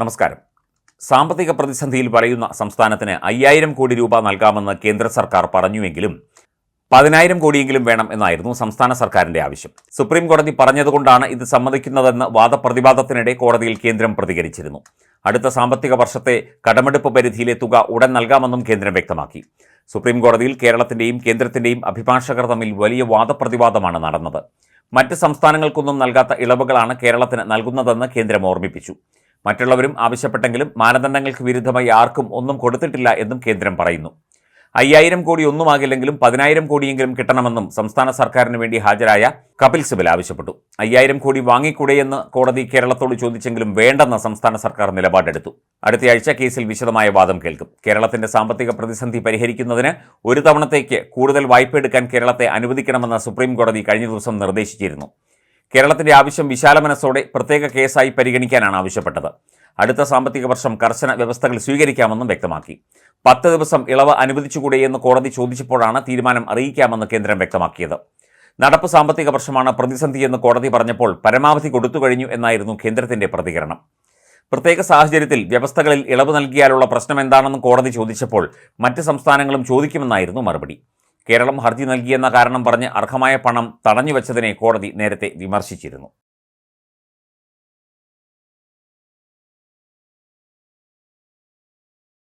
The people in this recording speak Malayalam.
നമസ്കാരം. സാമ്പത്തിക പ്രതിസന്ധിയിൽ പറയുന്ന സംസ്ഥാനത്തിന് അയ്യായിരം കോടി രൂപ നൽകാമെന്ന് കേന്ദ്ര സർക്കാർ പറഞ്ഞുവെങ്കിലും പതിനായിരം കോടിയെങ്കിലും വേണം എന്നായിരുന്നു സംസ്ഥാന സർക്കാരിന്റെ ആവശ്യം. സുപ്രീം കോടതി പറഞ്ഞതുകൊണ്ടാണ് ഇത് സമ്മതിക്കുന്നതെന്ന് വാദപ്രതിവാദത്തിനിടെ കോടതിയിൽ കേന്ദ്രം പ്രതികരിച്ചിരുന്നു. അടുത്ത സാമ്പത്തിക വർഷത്തെ കടമെടുപ്പ് പരിധിയിലെ തുക ഉടൻ നൽകാമെന്നും കേന്ദ്രം വ്യക്തമാക്കി. സുപ്രീം കോടതിയിൽ കേരളത്തിന്റെയും കേന്ദ്രത്തിന്റെയും അഭിഭാഷകർ തമ്മിൽ വലിയ വാദപ്രതിവാദമാണ് നടന്നത്. മറ്റ് സംസ്ഥാനങ്ങൾക്കൊന്നും നൽകാത്ത ഇളവുകളാണ് കേരളത്തിന് നൽകുന്നതെന്ന് കേന്ദ്രം ഓർമ്മിപ്പിച്ചു. മറ്റുള്ളവരും ആവശ്യപ്പെട്ടെങ്കിലും മാനദണ്ഡങ്ങൾക്ക് വിരുദ്ധമായി ആർക്കും ഒന്നും കൊടുത്തിട്ടില്ല എന്നും കേന്ദ്രം പറയുന്നു. അയ്യായിരം കോടി ഒന്നുമാകില്ലെങ്കിലും പതിനായിരം കോടിയെങ്കിലും കിട്ടണമെന്നും സംസ്ഥാന സർക്കാരിന് വേണ്ടി ഹാജരായ കപിൽ സിബൽ ആവശ്യപ്പെട്ടു. അയ്യായിരം കോടി വാങ്ങിക്കൂടെയെന്ന് കോടതി കേരളത്തോട് ചോദിച്ചെങ്കിലും വേണ്ടെന്ന സംസ്ഥാന സർക്കാർ നിലപാടെടുത്തു. അടുത്തയാഴ്ച കേസിൽ വിശദമായ വാദം കേൾക്കും. കേരളത്തിന്റെ സാമ്പത്തിക പ്രതിസന്ധി പരിഹരിക്കുന്നതിന് ഒരു തവണത്തേക്ക് കൂടുതൽ വായ്പ എടുക്കാൻ കേരളത്തെ അനുവദിക്കണമെന്ന് സുപ്രീം കോടതി കഴിഞ്ഞ ദിവസം നിർദ്ദേശിച്ചിരുന്നു. കേരളത്തിന്റെ ആവശ്യം വിശാല മനസ്സോടെ പ്രത്യേക കേസായി പരിഗണിക്കാനാണ് ആവശ്യപ്പെട്ടത്. അടുത്ത സാമ്പത്തിക വർഷം കർശന വ്യവസ്ഥകൾ സ്വീകരിക്കാമെന്നും വ്യക്തമാക്കി. പത്ത് ദിവസം ഇളവ് അനുവദിച്ചുകൂടെയെന്ന് കോടതി ചോദിച്ചപ്പോഴാണ് തീരുമാനം അറിയിക്കാമെന്ന് കേന്ദ്രം വ്യക്തമാക്കിയത്. നടപ്പ് സാമ്പത്തിക വർഷമാണ് പ്രതിസന്ധിയെന്ന് കോടതി പറഞ്ഞപ്പോൾ പരമാവധി കൊടുത്തു കഴിഞ്ഞു എന്നായിരുന്നു കേന്ദ്രത്തിന്റെ പ്രതികരണം. പ്രത്യേക സാഹചര്യത്തിൽ വ്യവസ്ഥകളിൽ ഇളവ് നൽകിയാലുള്ള പ്രശ്നം എന്താണെന്ന് കോടതി ചോദിച്ചപ്പോൾ മറ്റ് സംസ്ഥാനങ്ങളും ചോദിക്കുമെന്നായിരുന്നു മറുപടി. കേരളം ഹർജി നൽകിയെന്ന കാരണം പറഞ്ഞ് അർഹമായ പണം തടഞ്ഞുവച്ചതിനെ കോടതി നേരത്തെ വിമർശിച്ചിരുന്നു